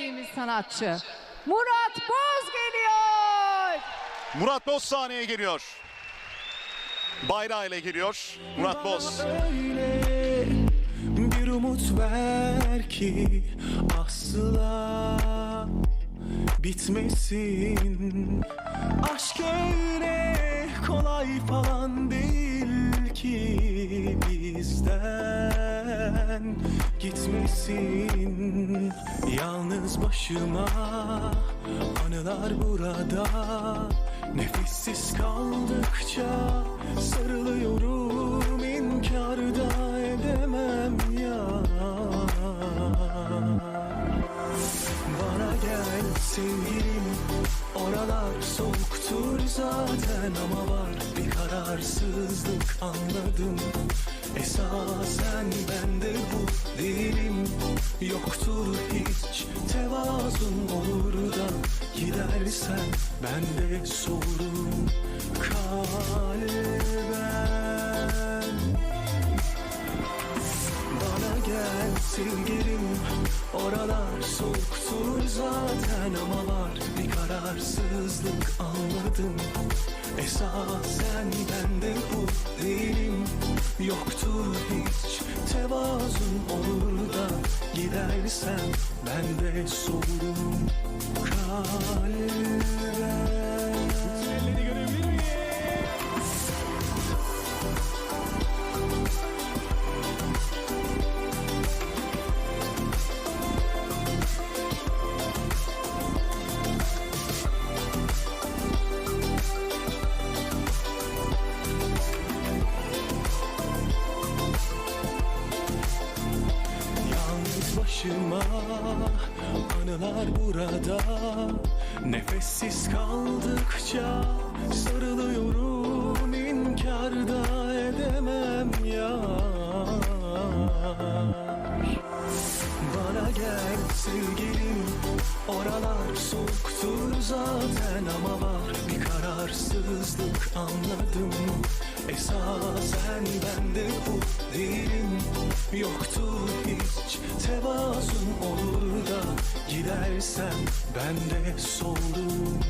ettiğimiz sanatçı Murat Boz geliyor. Murat Boz sahneye geliyor. Bayrağıyla geliyor Murat Boz. Öyle bir umut ver ki asla bitmesin Aşk öyle kolay falan değil ki bizden gitmesin. Yalnız başıma anılar burada. Nefessiz kaldıkça sarılıyorum. İnkarda edemem ya. Bana gel sevgilim. Oralar soğuktur zaten ama var bir kararsızlık anladım. Esasen bende Gidersen ben de sorum kalben bana gel sevgilim Oralar soğuktur zaten ama var bir kararsızlık anladım. Esasen bende bu değilim. Yoktur hiç tevazun olur da Gidersen ben de sorum kalben anılar burada. Nefessiz kaldıkça sarılıyorum. İnkarda edemem ya Bana gel sevgilim. Oralar soğuktur zaten ama var. Bir kararsızlık anladım. Esasen bende bu değilim. Yoktur Gidersen ben de sorum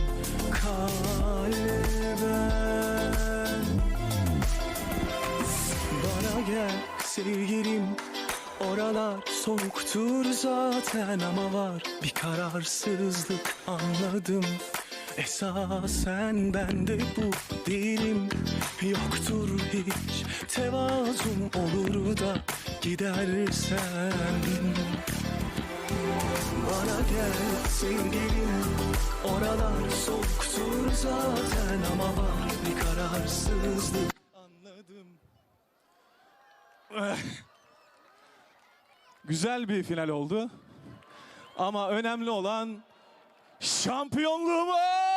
kalben bana gel sevgilim Oralar soğuktur zaten ama var bir kararsızlık anladım. Esasen bende bu değilim Yoktur hiç tevazum olur da gidersen bana gel sevgilim Oralar soğuktur zaten ama var bir kararsızlık anladım Güzel bir final oldu. Ama önemli olan şampiyonluğumuz!